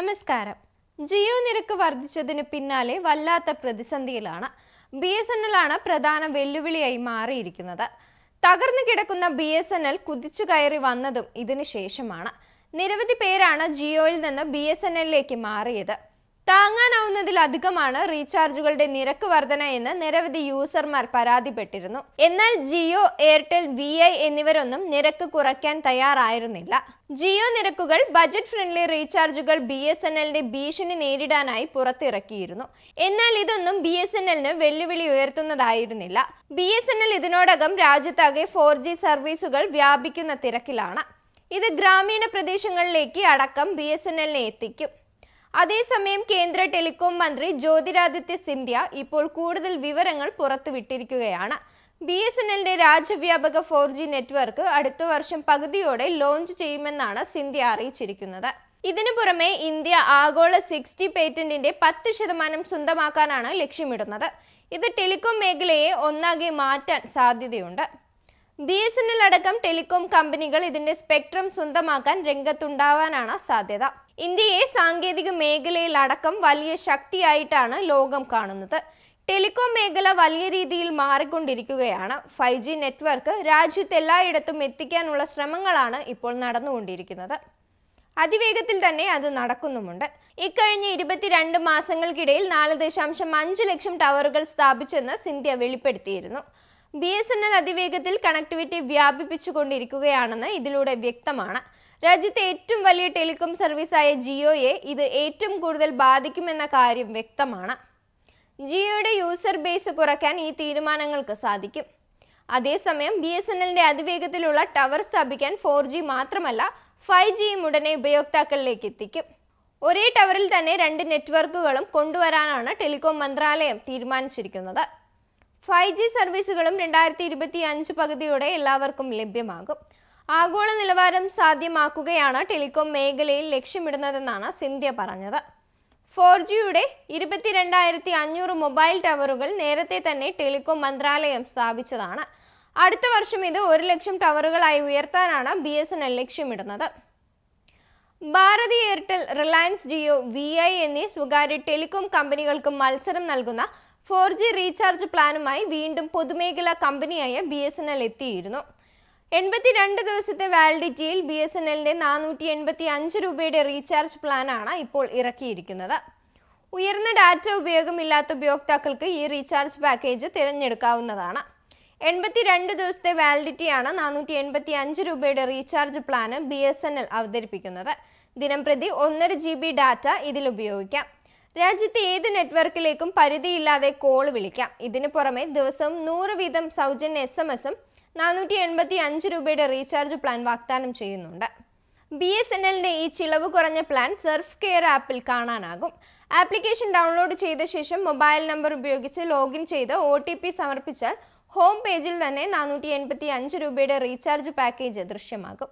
നമസ്കാരം. ജിയോ നിരക്ക് വർദ്ധിച്ചതിന് പിന്നാലെ വല്ലാത്ത പ്രതിസന്ധിയിലാണ്. ബി എസ് എൻ എൽ ആണ് പ്രധാന വെല്ലുവിളിയായി മാറിയിരിക്കുന്നത്. തകർന്നു കിടക്കുന്ന ബി എസ് എൻ എൽ കുതിച്ചു കയറി വന്നതും ഇതിനു ശേഷമാണ്. നിരവധി പേരാണ് ജിയോയിൽ നിന്ന് ബി എസ് എൻ എല്ലിലേക്ക് മാറിയത്. താങ്ങാനാവുന്നതിലധികമാണ് റീചാർജുകളുടെ നിരക്ക് വർധന എന്ന് നിരവധി യൂസർമാർ പരാതിപ്പെട്ടിരുന്നു. എന്നാൽ ജിയോ എയർടെൽ വി ഐ എന്നിവരൊന്നും നിരക്ക് കുറയ്ക്കാൻ തയ്യാറായിരുന്നില്ല. ജിയോ നിരക്കുകൾ ബജറ്റ് ഫ്രണ്ട്ലി റീചാർജുകൾ ബി എസ് എൻ എല്ലിന്റെ ഭീഷണി നേരിടാനായി പുറത്തിറക്കിയിരുന്നു. എന്നാൽ ഇതൊന്നും ബി എസ് എൻ എല്ലിന് വെല്ലുവിളി ഉയർത്തുന്നതായിരുന്നില്ല. ബി എസ് എൻ എൽ ഇതിനോടകം രാജ്യത്താകെ ഫോർ ജി സർവീസുകൾ വ്യാപിക്കുന്ന തിരക്കിലാണ്. ഇത് ഗ്രാമീണ പ്രദേശങ്ങളിലേക്ക് അടക്കം ബി എസ് എൻ എല്ലിനെ എത്തിക്കും. അതേസമയം കേന്ദ്ര ടെലികോം മന്ത്രി ജ്യോതിരാദിത്യ സിന്ധ്യ ഇപ്പോൾ കൂടുതൽ വിവരങ്ങൾ പുറത്തുവിട്ടിരിക്കുകയാണ്. ബി എസ് എൻ എല്ലിന്റെ രാജ്യവ്യാപക ഫോർ ജി നെറ്റ്വർക്ക് അടുത്ത വർഷം പകുതിയോടെ ലോഞ്ച് ചെയ്യുമെന്നാണ് സിന്ധ്യ അറിയിച്ചിരിക്കുന്നത്. ഇതിനു പുറമെ ഇന്ത്യ ആഗോള സിക്സ്റ്റി പേറ്റന്റിന്റെ പത്ത് ശതമാനം സ്വന്തമാക്കാനാണ് ലക്ഷ്യമിടുന്നത്. ഇത് ടെലികോം മേഖലയെ ഒന്നാകെ മാറ്റാൻ സാധ്യതയുണ്ട്. ബി എസ് എൻ എൽ അടക്കം ടെലികോം കമ്പനികൾ ഇതിന്റെ സ്പെക്ട്രം സ്വന്തമാക്കാൻ രംഗത്തുണ്ടാവാനാണ് സാധ്യത. ഇന്ത്യയെ സാങ്കേതിക മേഖലയിൽ അടക്കം വലിയ ശക്തിയായിട്ടാണ് ലോകം കാണുന്നത്. ടെലികോം മേഖല വലിയ രീതിയിൽ മാറിക്കൊണ്ടിരിക്കുകയാണ്. ഫൈവ് ജി നെറ്റ്വർക്ക് രാജ്യത്ത് എല്ലായിടത്തും എത്തിക്കാനുള്ള ശ്രമങ്ങളാണ് ഇപ്പോൾ നടന്നുകൊണ്ടിരിക്കുന്നത്. അതിവേഗത്തിൽ തന്നെ അത് നടക്കുന്നുമുണ്ട്. ഇക്കഴിഞ്ഞ ഇരുപത്തിരണ്ട് മാസങ്ങൾക്കിടയിൽ നാല് ദശാംശം അഞ്ച് ലക്ഷം ടവറുകൾ സ്ഥാപിച്ചെന്ന് സിന്ധ്യ വെളിപ്പെടുത്തിയിരുന്നു. ബി എസ് എൻ എൽ അതിവേഗത്തിൽ കണക്ടിവിറ്റി വ്യാപിപ്പിച്ചുകൊണ്ടിരിക്കുകയാണെന്ന് ഇതിലൂടെ വ്യക്തമാണ്. രാജ്യത്തെ ഏറ്റവും വലിയ ടെലികോം സർവീസായ ജിയോയെ ഇത് ഏറ്റവും കൂടുതൽ ബാധിക്കുമെന്ന കാര്യം വ്യക്തമാണ്. ജിയോയുടെ യൂസർ ബേസ് കുറയ്ക്കാൻ ഈ തീരുമാനങ്ങൾക്ക് സാധിക്കും. അതേസമയം ബി എസ് എൻ എല്ലിന്റെ അതിവേഗത്തിലുള്ള ടവർ സ്ഥാപിക്കാൻ ഫോർ ജി മാത്രമല്ല ഫൈവ് ജിയും ഉടനെ ഉപയോക്താക്കളിലേക്ക് എത്തിക്കും. ഒരേ ടവറിൽ തന്നെ രണ്ട് നെറ്റ്വർക്കുകളും കൊണ്ടുവരാനാണ് ടെലികോം മന്ത്രാലയം തീരുമാനിച്ചിരിക്കുന്നത്. ഫൈവ് ജി സർവീസുകളും രണ്ടായിരത്തി ഇരുപത്തി അഞ്ച് പകുതിയോടെ എല്ലാവർക്കും ലഭ്യമാകും. ആഗോള നിലവാരം സാധ്യമാക്കുകയാണ് ടെലികോം മേഖലയിൽ ലക്ഷ്യമിടുന്നതെന്നാണ് സിന്ധ്യ പറഞ്ഞത്. ഫോർ ജിയുടെ ഇരുപത്തിരണ്ടായിരത്തി അഞ്ഞൂറ് മൊബൈൽ ടവറുകൾ നേരത്തെ തന്നെ ടെലികോം മന്ത്രാലയം സ്ഥാപിച്ചതാണ്. അടുത്ത വർഷം ഇത് ഒരു ലക്ഷം ടവറുകളായി ഉയർത്താനാണ് ബി എസ് എൻ എൽ ലക്ഷ്യമിടുന്നത്. ഭാരതി എയർടെൽ റിലയൻസ് ജിയോ വി ഐ എന്നീ സ്വകാര്യ ടെലികോം കമ്പനികൾക്ക് മത്സരം നൽകുന്ന ഫോർ ജി റീചാർജ് പ്ലാനുമായി വീണ്ടും പൊതുമേഖലാ കമ്പനിയായ ബി എസ് എൻ എൽ എത്തിയിരുന്നു. എൺപത്തിരണ്ട് ദിവസത്തെ വാലിഡിറ്റിയിൽ ബി എസ് എൻ എല്ലിന്റെ നാനൂറ്റി എൺപത്തി അഞ്ച് രൂപയുടെ റീചാർജ് പ്ലാനാണ് ഇപ്പോൾ ഇറക്കിയിരിക്കുന്നത്. ഉയർന്ന ഡാറ്റ ഉപയോഗമില്ലാത്ത ഉപയോക്താക്കൾക്ക് ഈ റീചാർജ് പാക്കേജ് തിരഞ്ഞെടുക്കാവുന്നതാണ്. എൺപത്തിരണ്ട് ദിവസത്തെ വാലിഡിറ്റിയാണ് നാനൂറ്റി എൺപത്തി അഞ്ച് രൂപയുടെ റീചാർജ് പ്ലാന് ബി എസ് എൻ എൽ അവതരിപ്പിക്കുന്നത്. ദിനംപ്രതി ഒന്നര ജി ബി ഡാറ്റ ഇതിൽ ഉപയോഗിക്കാം. രാജ്യത്തെ ഏത് നെറ്റ്വർക്കിലേക്കും പരിധിയില്ലാതെ കോൾ വിളിക്കാം. ഇതിനു പുറമെ ദിവസം നൂറ് വീതം സൗജന്യ എസ് എം എസും നാനൂറ്റി എൺപത്തി അഞ്ച് രൂപയുടെ റീചാർജ് പ്ലാൻ വാഗ്ദാനം ചെയ്യുന്നുണ്ട്. ബി എസ് എൻ എല്ലിന്റെ ഈ ചിലവ് കുറഞ്ഞ പ്ലാൻ സെർഫ് കെയർ ആപ്പിൽ കാണാനാകും. ആപ്ലിക്കേഷൻ ഡൗൺലോഡ് ചെയ്ത ശേഷം മൊബൈൽ നമ്പർ ഉപയോഗിച്ച് ലോഗിൻ ചെയ്ത് ഒ ടി പി സമർപ്പിച്ചാൽ ഹോം പേജിൽ തന്നെ നാനൂറ്റി എൺപത്തി അഞ്ച് രൂപയുടെ റീചാർജ് പാക്കേജ് ദൃശ്യമാകും.